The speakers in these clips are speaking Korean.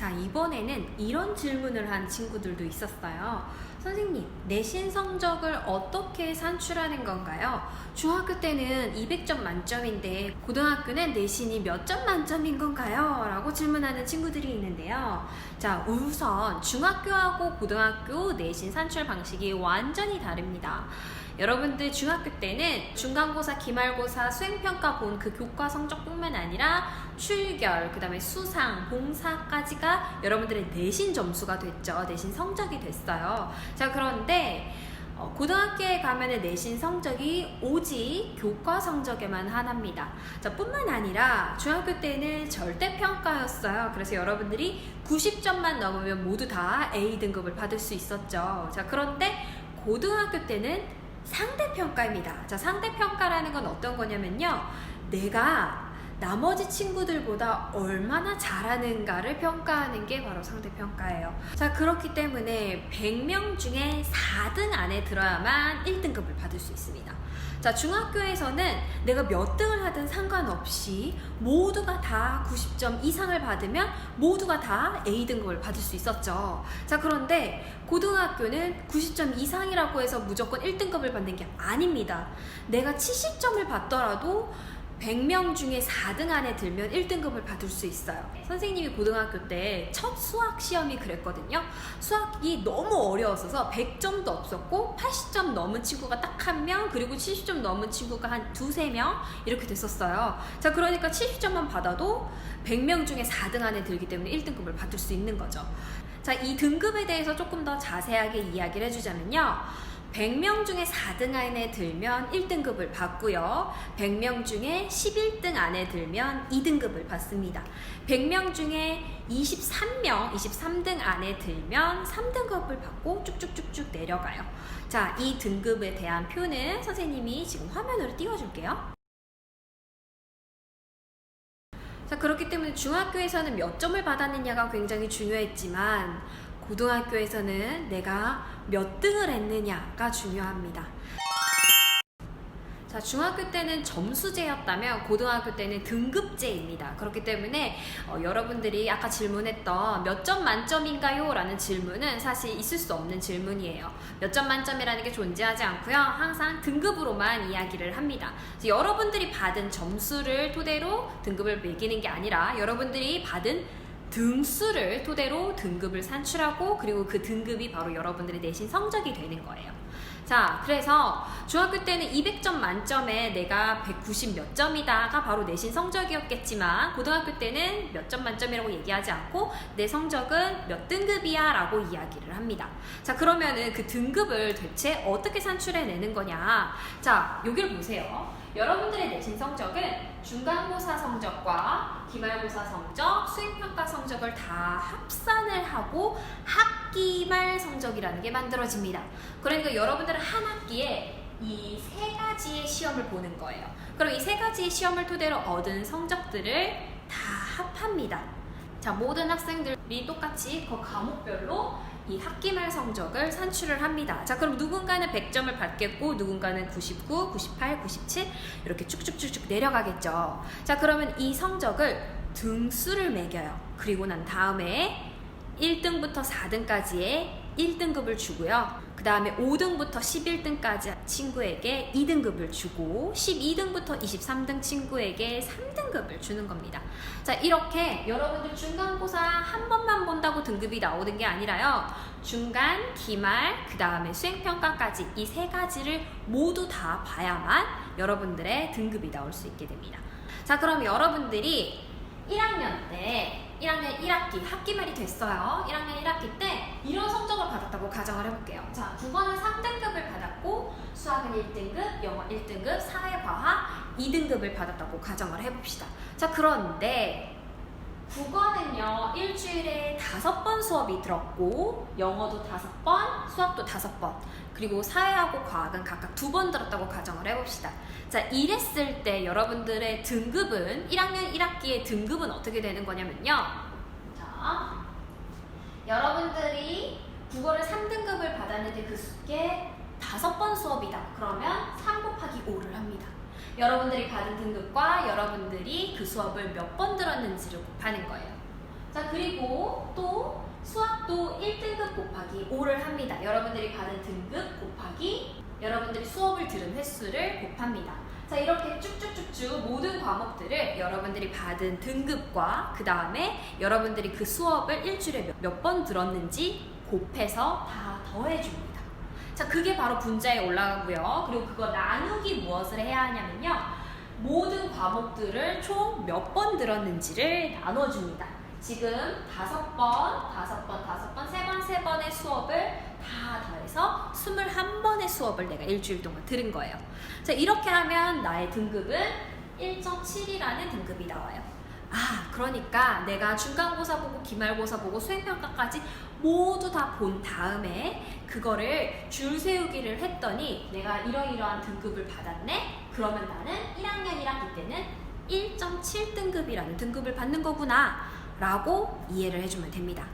자, 이번에는 이런 질문을 한 친구들도 있었어요. 선생님, 내신 성적을 어떻게 산출하는 건가요? 중학교 때는 200점 만점인데 고등학교는 내신이 몇 점 만점인 건가요? 라고 질문하는 친구들이 있는데요. 자, 우선 중학교하고 고등학교 내신 산출 방식이 완전히 다릅니다. 여러분들 중학교 때는 중간고사, 기말고사, 수행평가 본 그 교과 성적뿐만 아니라 출결, 그 다음에 수상, 봉사까지가 여러분들의 내신 점수가 됐죠. 내신 성적이 됐어요. 자, 그런데 어, 고등학교에 가면은 내신 성적이 오직 교과 성적에만 한합니다. 자, 뿐만 아니라 중학교 때는 절대평가였어요. 그래서 여러분들이 90점만 넘으면 모두 다 A 등급을 받을 수 있었죠. 자, 그런데 고등학교 때는 상대평가입니다. 자, 상대평가라는 건 어떤 거냐면요. 내가 나머지 친구들보다 얼마나 잘하는가를 평가하는 게 바로 상대평가예요. 자, 그렇기 때문에 100명 중에 4등 안에 들어야만 1등급을 받을 수 있습니다. 자, 중학교에서는 내가 몇 등을 하든 상관없이 모두가 다 90점 이상을 받으면 모두가 다 A등급을 받을 수 있었죠. 자, 그런데 고등학교는 90점 이상이라고 해서 무조건 1등급을 받는 게 아닙니다. 내가 70점을 받더라도 100명 중에 4등 안에 들면 1등급을 받을 수 있어요. 선생님이 고등학교 때 첫 수학 시험이 그랬거든요. 수학이 너무 어려웠어서 100점도 없었고 80점 넘은 친구가 딱 한 명, 그리고 70점 넘은 친구가 한 두세 명 이렇게 됐었어요. 자, 그러니까 70점만 받아도 100명 중에 4등 안에 들기 때문에 1등급을 받을 수 있는 거죠. 자, 이 등급에 대해서 조금 더 자세하게 이야기를 해주자면요. 100명 중에 4등 안에 들면 1등급을 받고요. 100명 중에 11등 안에 들면 2등급을 받습니다. 100명 중에 23명, 23등 안에 들면 3등급을 받고 쭉쭉쭉쭉 내려가요. 자, 이 등급에 대한 표는 선생님이 지금 화면으로 띄워줄게요. 자, 그렇기 때문에 중학교에서는 몇 점을 받았느냐가 굉장히 중요했지만 고등학교에서는 내가 몇 등을 했느냐가 중요합니다. 자, 중학교 때는 점수제였다면 고등학교 때는 등급제입니다. 그렇기 때문에 어, 여러분들이 아까 질문했던 몇 점 만점인가요? 라는 질문은 사실 있을 수 없는 질문이에요. 몇 점 만점이라는 게 존재하지 않고요. 항상 등급으로만 이야기를 합니다. 여러분들이 받은 점수를 토대로 등급을 매기는 게 아니라 여러분들이 받은 등수를 토대로 등급을 산출하고 그리고 그 등급이 바로 여러분들의 내신 성적이 되는 거예요. 자, 그래서 중학교 때는 200점 만점에 내가 190 몇 점이다가 바로 내신 성적이었겠지만 고등학교 때는 몇 점 만점이라고 얘기하지 않고 내 성적은 몇 등급이야 라고 이야기를 합니다. 자, 그러면은 그 등급을 대체 어떻게 산출해내는 거냐. 자, 여기를 보세요. 여러분들의 내신 성적은 중간고사 성적과 기말고사 성적, 수행평가 성적을 다 합산을 하고 학기말 성적이라는 게 만들어집니다. 그러니까 여러분들은 한 학기에 이 세 가지의 시험을 보는 거예요. 그럼 이 세 가지의 시험을 토대로 얻은 성적들을 다 합합니다. 자, 모든 학생들 이 똑같이 그 과목별로 이 학기 말 성적을 산출을 합니다. 자, 그럼 누군가는 100점을 받겠고, 누군가는 99, 98, 97 이렇게 쭉쭉쭉쭉 내려가겠죠. 자, 그러면 이 성적을 등수를 매겨요. 그리고 난 다음에 1등부터 4등까지의 1등급을 주고요. 그 다음에 5등부터 11등까지 친구에게 2등급을 주고 12등부터 23등 친구에게 3등급을 주는 겁니다. 자, 이렇게 여러분들 중간고사 한 번만 본다고 등급이 나오는 게 아니라요. 중간, 기말, 그 다음에 수행평가까지 이 세 가지를 모두 다 봐야만 여러분들의 등급이 나올 수 있게 됩니다. 자, 그럼 여러분들이 1학년 때 1학년 1학기 학기말이 됐어요. 1학년 1학기 때 이런 성적을 받았다고 가정을 해볼게요. 자, 국어는 3등급을 받았고 수학은 1등급, 영어 1등급, 사회과학 2등급을 받았다고 가정을 해봅시다. 자, 그런데 국어는요 일주일에 다섯 번 수업이 들었고 영어도 다섯 번, 수학도 다섯 번 그리고 사회하고 과학은 각각 두 번 들었다고 가정을 해봅시다. 자 이랬을 때 여러분들의 등급은 1학년 1학기의 등급은 어떻게 되는 거냐면요. 자 여러분들이 국어를 3등급을 받았는데 그 수게 다섯 번 수업이다. 그러면 3 곱하기 5를 합니다. 여러분들이 받은 등급과 여러분들이 그 수업을 몇 번 들었는지를 곱하는 거예요. 자, 그리고 또 수학도 1등급 곱하기 5를 합니다. 여러분들이 받은 등급 곱하기 여러분들이 수업을 들은 횟수를 곱합니다. 자, 이렇게 쭉쭉쭉쭉 모든 과목들을 여러분들이 받은 등급과 그 다음에 여러분들이 그 수업을 일주일에 몇 번 들었는지 곱해서 다 더해줍니다. 자, 그게 바로 분자에 올라가고요. 그리고 그거 나누기 무엇을 해야 하냐면요. 모든 과목들을 총 몇 번 들었는지를 나눠줍니다. 지금 다섯 번, 다섯 번, 다섯 번, 세 번, 세 번의 수업을 다 더해서 21번의 수업을 내가 일주일 동안 들은 거예요. 자, 이렇게 하면 나의 등급은 1.7이라는 등급이 나와요. 아, 그러니까 내가 중간고사 보고 기말고사 보고 수행평가까지 모두 다 본 다음에 그거를 줄 세우기를 했더니 내가 이러이러한 등급을 받았네? 그러면 나는 1학년 1학기 때는 1.7등급이라는 등급을 받는 거구나 라고 이해를 해주면 됩니다.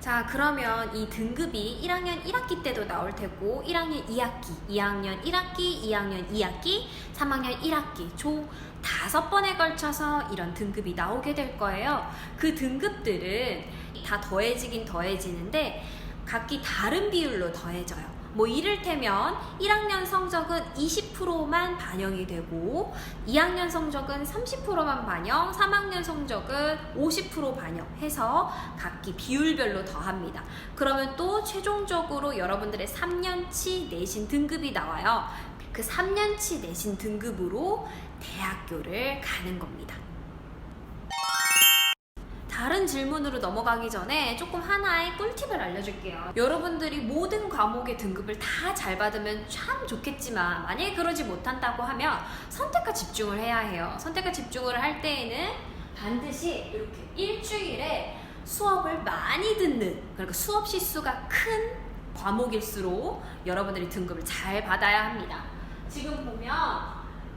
자, 그러면 이 등급이 1학년 1학기 때도 나올 테고 1학년 2학기, 2학년 1학기, 2학년 2학기, 3학년 1학기 총 다섯 번에 걸쳐서 이런 등급이 나오게 될 거예요. 그 등급들은 다 더해지긴 더해지는데 각기 다른 비율로 더해져요. 뭐 이를테면 1학년 성적은 20%만 반영이 되고 2학년 성적은 30%만 반영, 3학년 성적은 50% 반영해서 각기 비율별로 더합니다. 그러면 또 최종적으로 여러분들의 3년치 내신 등급이 나와요. 그 3년치 내신 등급으로 대학교를 가는 겁니다. 다른 질문으로 넘어가기 전에 조금 하나의 꿀팁을 알려줄게요. 여러분들이 모든 과목의 등급을 다 잘 받으면 참 좋겠지만 만약에 그러지 못한다고 하면 선택과 집중을 해야 해요. 선택과 집중을 할 때에는 반드시 이렇게 일주일에 수업을 많이 듣는 그러니까 수업 시수가 큰 과목일수록 여러분들이 등급을 잘 받아야 합니다. 지금 보면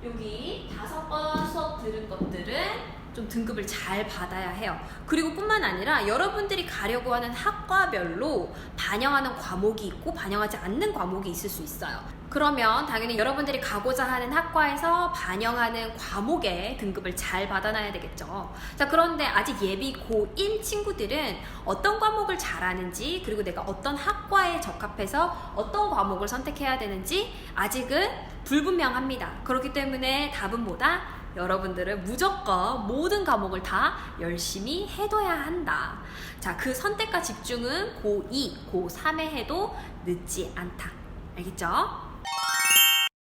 여기 다섯 번 수업 들은 것들은 좀 등급을 잘 받아야 해요. 그리고 뿐만 아니라 여러분들이 가려고 하는 학과별로 반영하는 과목이 있고 반영하지 않는 과목이 있을 수 있어요. 그러면 당연히 여러분들이 가고자 하는 학과에서 반영하는 과목의 등급을 잘 받아놔야 되겠죠. 자, 그런데 아직 예비 고1 친구들은 어떤 과목을 잘하는지 그리고 내가 어떤 학과에 적합해서 어떤 과목을 선택해야 되는지 아직은 불분명합니다. 그렇기 때문에 답은 뭐다? 여러분들은 무조건 모든 과목을 다 열심히 해둬야 한다. 자, 그 선택과 집중은 고2, 고3에 해도 늦지 않다. 알겠죠?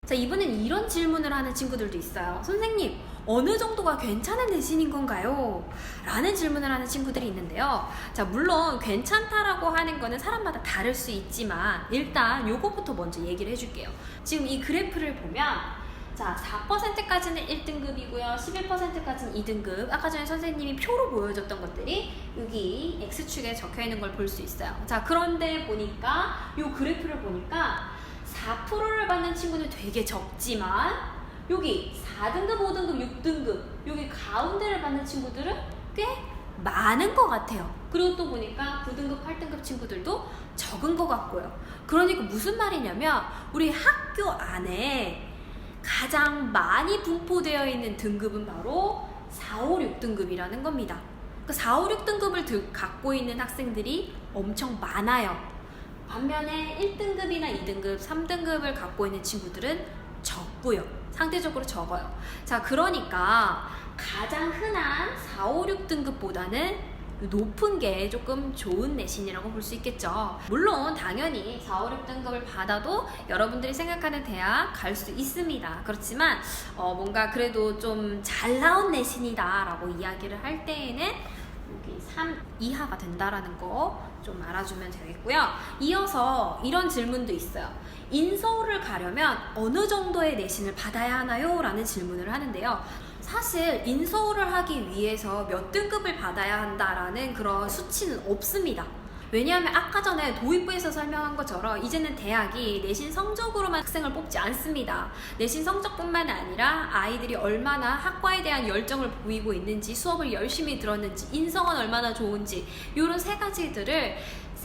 자, 이번엔 이런 질문을 하는 친구들도 있어요. 선생님, 어느 정도가 괜찮은 내신인 건가요? 라는 질문을 하는 친구들이 있는데요. 자, 물론 괜찮다라고 하는 거는 사람마다 다를 수 있지만 일단 요거부터 먼저 얘기를 해줄게요. 지금 이 그래프를 보면 자, 4%까지는 1등급이고요. 11%까지는 2등급. 아까 전에 선생님이 표로 보여줬던 것들이 여기 X축에 적혀 있는 걸 볼 수 있어요. 자, 그런데 보니까 이 그래프를 보니까 4%를 받는 친구는 되게 적지만 여기 4등급, 5등급, 6등급 여기 가운데를 받는 친구들은 꽤 많은 것 같아요. 그리고 또 보니까 9등급, 8등급 친구들도 적은 것 같고요. 그러니까 무슨 말이냐면 우리 학교 안에 가장 많이 분포되어 있는 등급은 바로 4, 5, 6등급이라는 겁니다. 그 4, 5, 6등급을 갖고 있는 학생들이 엄청 많아요. 반면에 1등급이나 2등급, 3등급을 갖고 있는 친구들은 적고요. 상대적으로 적어요. 자, 그러니까 가장 흔한 4, 5, 6등급보다는 높은 게 조금 좋은 내신이라고 볼 수 있겠죠. 물론 당연히 4, 5, 6등급을 받아도 여러분들이 생각하는 대학 갈 수 있습니다. 그렇지만 어, 뭔가 그래도 좀 잘 나온 내신이다 라고 이야기를 할 때에는 여기 3 이하가 된다라는 거 좀 알아주면 되겠고요. 이어서 이런 질문도 있어요. 인서울을 가려면 어느 정도의 내신을 받아야 하나요? 라는 질문을 하는데요. 사실 인서울을 하기 위해서 몇 등급을 받아야 한다라는 그런 수치는 없습니다. 왜냐하면 아까 전에 도입부에서 설명한 것처럼 이제는 대학이 내신 성적으로만 학생을 뽑지 않습니다. 내신 성적뿐만 아니라 아이들이 얼마나 학과에 대한 열정을 보이고 있는지 수업을 열심히 들었는지 인성은 얼마나 좋은지 이런 세 가지들을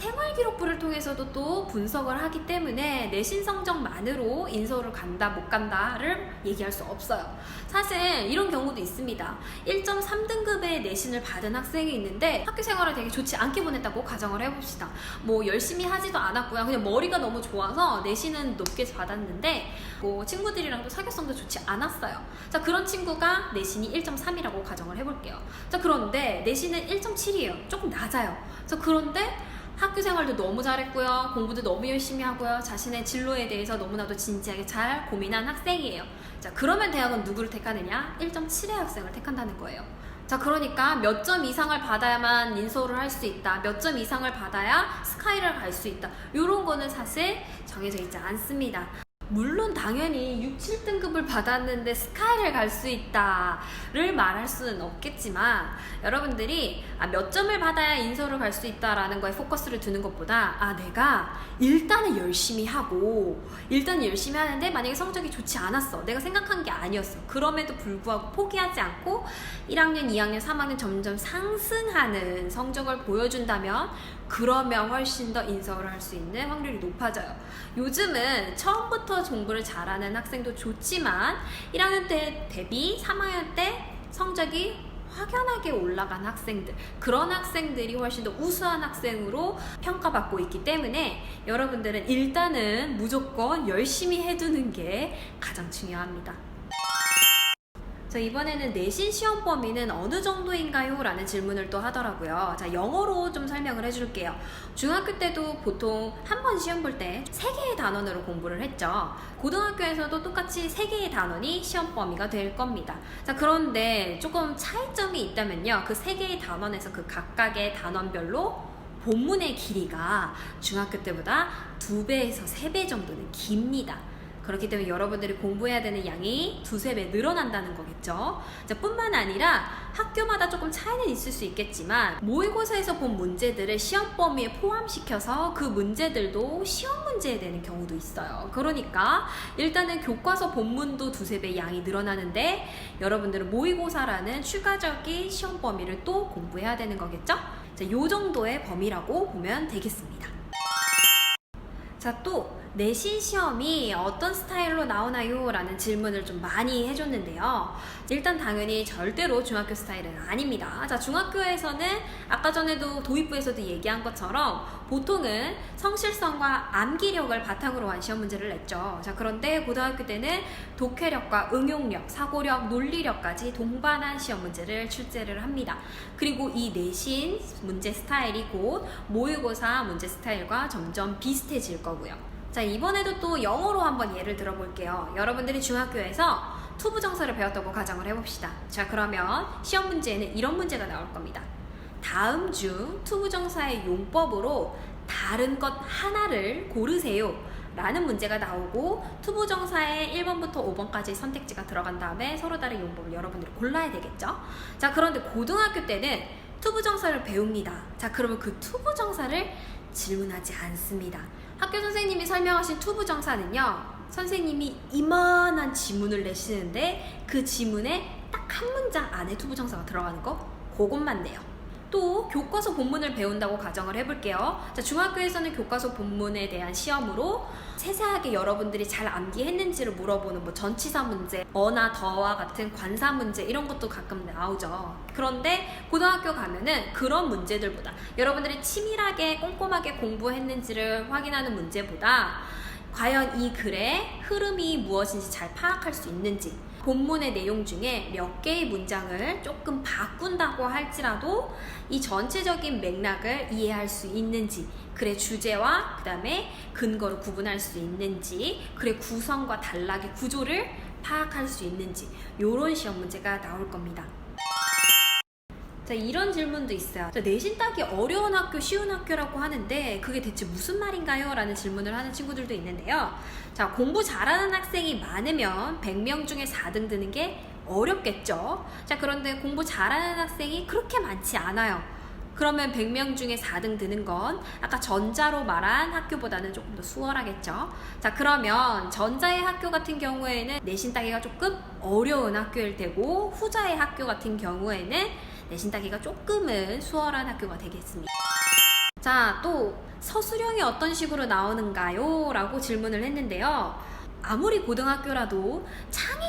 생활 기록부를 통해서도 또 분석을 하기 때문에 내신 성적만으로 인서울을 간다 못 간다를 얘기할 수 없어요. 사실 이런 경우도 있습니다. 1.3등급의 내신을 받은 학생이 있는데 학교 생활을 되게 좋지 않게 보냈다고 가정을 해봅시다. 뭐 열심히 하지도 않았고요. 그냥 머리가 너무 좋아서 내신은 높게 받았는데 뭐 친구들이랑도 사교성도 좋지 않았어요. 자 그런 친구가 내신이 1.3이라고 가정을 해볼게요. 자 그런데 내신은 1.7이에요. 조금 낮아요. 자 그런데 학교 생활도 너무 잘했고요. 공부도 너무 열심히 하고요. 자신의 진로에 대해서 너무나도 진지하게 잘 고민한 학생이에요. 자, 그러면 대학은 누구를 택하느냐? 1.7의 학생을 택한다는 거예요. 자, 그러니까 몇 점 이상을 받아야만 인서울을 할 수 있다. 몇 점 이상을 받아야 스카이를 갈 수 있다. 이런 거는 사실 정해져 있지 않습니다. 물론 당연히 6, 7등급을 받았는데 스카이를 갈 수 있다를 말할 수는 없겠지만 여러분들이 아, 몇 점을 받아야 인서를 갈 수 있다라는 거에 포커스를 두는 것보다 아 내가 일단은 열심히 하고 일단 열심히 하는데 만약에 성적이 좋지 않았어 내가 생각한 게 아니었어 그럼에도 불구하고 포기하지 않고 1학년, 2학년, 3학년 점점 상승하는 성적을 보여준다면 그러면 훨씬 더 인서울을 할수 있는 확률이 높아져요. 요즘은 처음부터 공부를 잘하는 학생도 좋지만 1학년 때 대비 3학년 때 성적이 확연하게 올라간 학생들 그런 학생들이 훨씬 더 우수한 학생으로 평가받고 있기 때문에 여러분들은 일단은 무조건 열심히 해두는 게 가장 중요합니다. 자, 이번에는 내신 시험 범위는 어느 정도인가요? 라는 질문을 또 하더라고요. 자, 영어로 좀 설명을 해줄게요. 중학교 때도 보통 한 번 시험 볼 때 세 개의 단원으로 공부를 했죠. 고등학교에서도 똑같이 세 개의 단원이 시험 범위가 될 겁니다. 자, 그런데 조금 차이점이 있다면요. 그 세 개의 단원에서 그 각각의 단원별로 본문의 길이가 중학교 때보다 두 배에서 세 배 정도는 깁니다. 그렇기 때문에 여러분들이 공부해야 되는 양이 두세 배 늘어난다는 거겠죠. 자, 뿐만 아니라 학교마다 조금 차이는 있을 수 있겠지만 모의고사에서 본 문제들을 시험 범위에 포함시켜서 그 문제들도 시험 문제에 되는 경우도 있어요. 그러니까 일단은 교과서 본문도 두세 배 양이 늘어나는데 여러분들은 모의고사라는 추가적인 시험 범위를 또 공부해야 되는 거겠죠? 자, 요 정도의 범위라고 보면 되겠습니다. 자, 또 내신 시험이 어떤 스타일로 나오나요? 라는 질문을 좀 많이 해줬는데요. 일단 당연히 절대로 중학교 스타일은 아닙니다. 자, 중학교에서는 아까 전에도 도입부에서도 얘기한 것처럼 보통은 성실성과 암기력을 바탕으로 한 시험 문제를 냈죠. 자, 그런데 고등학교 때는 독해력과 응용력, 사고력, 논리력까지 동반한 시험 문제를 출제를 합니다. 그리고 이 내신 문제 스타일이 곧 모의고사 문제 스타일과 점점 비슷해질 거고요. 자, 이번에도 또 영어로 한번 예를 들어볼게요. 여러분들이 중학교에서 투부 정사를 배웠다고 가정을 해봅시다. 자, 그러면 시험 문제에는 이런 문제가 나올 겁니다. 다음 중 투부 정사의 용법으로 다른 것 하나를 고르세요. 라는 문제가 나오고 투부 정사의 1번부터 5번까지 선택지가 들어간 다음에 서로 다른 용법을 여러분들이 골라야 되겠죠? 자, 그런데 고등학교 때는 투부 정사를 배웁니다. 자, 그러면 그 투부 정사를 질문하지 않습니다. 학교 선생님이 설명하신 투부 정사는요. 선생님이 이만한 지문을 내시는데 그 지문에 딱 한 문장 안에 투부 정사가 들어가는 거 그것만 내요. 또 교과서 본문을 배운다고 가정을 해볼게요. 자, 중학교에서는 교과서 본문에 대한 시험으로 세세하게 여러분들이 잘 암기했는지를 물어보는 뭐 전치사 문제, 어나 더와 같은 관사 문제 이런 것도 가끔 나오죠. 그런데 고등학교 가면은 그런 문제들보다 여러분들이 치밀하게 꼼꼼하게 공부했는지를 확인하는 문제보다 과연 이 글의 흐름이 무엇인지 잘 파악할 수 있는지 본문의 내용 중에 몇 개의 문장을 조금 바꾼다고 할지라도 이 전체적인 맥락을 이해할 수 있는지 글의 주제와 그 다음에 근거를 구분할 수 있는지 글의 구성과 단락의 구조를 파악할 수 있는지 이런 시험 문제가 나올 겁니다. 자, 이런 질문도 있어요. 자, 내신 따기 어려운 학교, 쉬운 학교라고 하는데 그게 대체 무슨 말인가요? 라는 질문을 하는 친구들도 있는데요. 자, 공부 잘하는 학생이 많으면 100명 중에 4등 드는 게 어렵겠죠. 자, 그런데 공부 잘하는 학생이 그렇게 많지 않아요. 그러면 100명 중에 4등 드는 건 아까 전자로 말한 학교보다는 조금 더 수월하겠죠. 자, 그러면 전자의 학교 같은 경우에는 내신 따기가 조금 어려운 학교일 테고 후자의 학교 같은 경우에는 내신 따기가 조금은 수월한 학교가 되겠습니다. 자, 또 서술형이 어떤 식으로 나오는가요? 라고 질문을 했는데요. 아무리 고등학교라도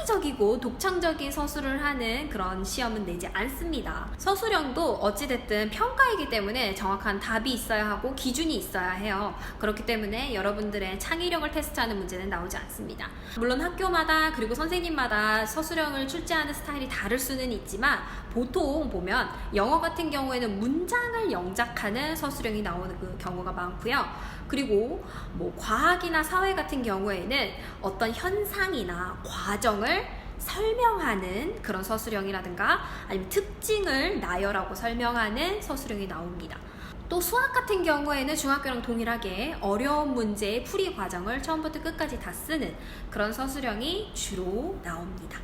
창의적이고 독창적인 서술을 하는 그런 시험은 내지 않습니다. 서술형도 어찌됐든 평가이기 때문에 정확한 답이 있어야 하고 기준이 있어야 해요. 그렇기 때문에 여러분들의 창의력을 테스트하는 문제는 나오지 않습니다. 물론 학교마다 그리고 선생님마다 서술형을 출제하는 스타일이 다를 수는 있지만 보통 보면 영어 같은 경우에는 문장을 영작하는 서술형이 나오는 그 경우가 많고요. 그리고 뭐 과학이나 사회 같은 경우에는 어떤 현상이나 과정을 설명하는 그런 서술형이라든가 아니면 특징을 나열하고 설명하는 서술형이 나옵니다. 또 수학 같은 경우에는 중학교랑 동일하게 어려운 문제의 풀이 과정을 처음부터 끝까지 다 쓰는 그런 서술형이 주로 나옵니다.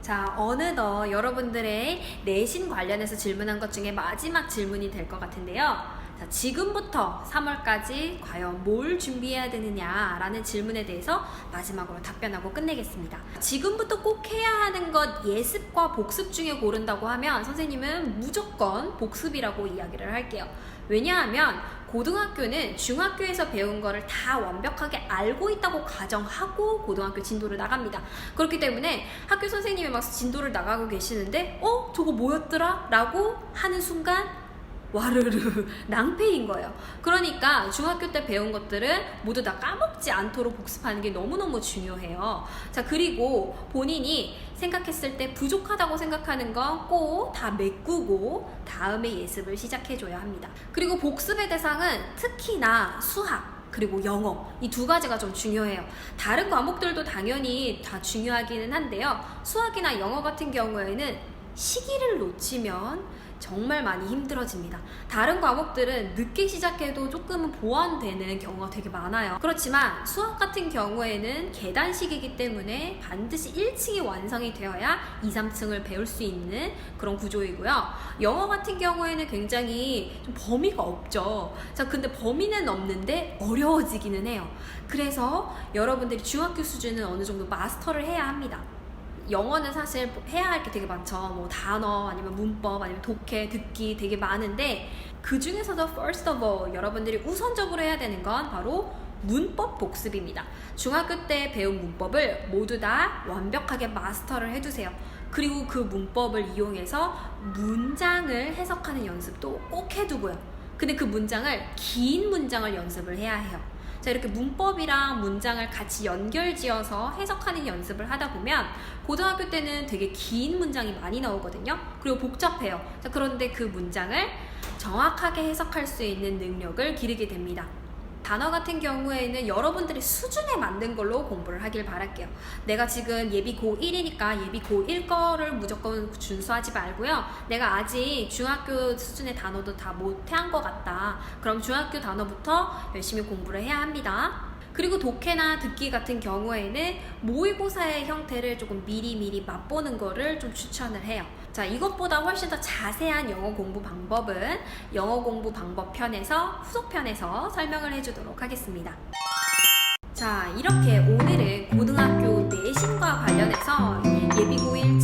자, 어느덧 여러분들의 내신 관련해서 질문한 것 중에 마지막 질문이 될 것 같은데요. 자, 지금부터 3월까지 과연 뭘 준비해야 되느냐라는 질문에 대해서 마지막으로 답변하고 끝내겠습니다. 지금부터 꼭 해야 하는 것 예습과 복습 중에 고른다고 하면 선생님은 무조건 복습이라고 이야기를 할게요. 왜냐하면 고등학교는 중학교에서 배운 거를 다 완벽하게 알고 있다고 가정하고 고등학교 진도를 나갑니다. 그렇기 때문에 학교 선생님이 막 진도를 나가고 계시는데 어? 저거 뭐였더라? 라고 하는 순간 와르르 낭패인 거예요. 그러니까 중학교 때 배운 것들은 모두 다 까먹지 않도록 복습하는 게 너무너무 중요해요. 자, 그리고 본인이 생각했을 때 부족하다고 생각하는 건 꼭 다 메꾸고 다음에 예습을 시작해줘야 합니다. 그리고 복습의 대상은 특히나 수학, 그리고 영어 이 두 가지가 좀 중요해요. 다른 과목들도 당연히 다 중요하기는 한데요. 수학이나 영어 같은 경우에는 시기를 놓치면 정말 많이 힘들어집니다. 다른 과목들은 늦게 시작해도 조금은 보완되는 경우가 되게 많아요. 그렇지만 수학 같은 경우에는 계단식이기 때문에 반드시 1층이 완성이 되어야 2, 3층을 배울 수 있는 그런 구조이고요. 영어 같은 경우에는 굉장히 좀 범위가 없죠. 자, 근데 범위는 없는데 어려워지기는 해요. 그래서 여러분들이 중학교 수준은 어느 정도 마스터를 해야 합니다. 영어는 사실 해야 할 게 되게 많죠. 뭐 단어 아니면 문법 아니면 독해, 듣기 되게 많은데 그 중에서도 first of all 여러분들이 우선적으로 해야 되는 건 바로 문법 복습입니다. 중학교 때 배운 문법을 모두 다 완벽하게 마스터를 해두세요. 그리고 그 문법을 이용해서 문장을 해석하는 연습도 꼭 해두고요. 근데 그 문장을 긴 문장을 연습을 해야 해요. 자, 이렇게 문법이랑 문장을 같이 연결지어서 해석하는 연습을 하다 보면 고등학교 때는 되게 긴 문장이 많이 나오거든요. 그리고 복잡해요. 자, 그런데 그 문장을 정확하게 해석할 수 있는 능력을 기르게 됩니다. 단어 같은 경우에는 여러분들의 수준에 맞는 걸로 공부를 하길 바랄게요. 내가 지금 예비 고1이니까 예비 고1 거를 무조건 준수하지 말고요. 내가 아직 중학교 수준의 단어도 다 못한 것 같다. 그럼 중학교 단어부터 열심히 공부를 해야 합니다. 그리고 독해나 듣기 같은 경우에는 모의고사의 형태를 조금 미리미리 맛보는 거를 좀 추천을 해요. 자, 이것보다 훨씬 더 자세한 영어 공부 방법은 영어 공부 방법 편에서 후속 편에서 설명을 해주도록 하겠습니다. 자, 이렇게 오늘은 고등학교 내신과 관련해서 예비 고 1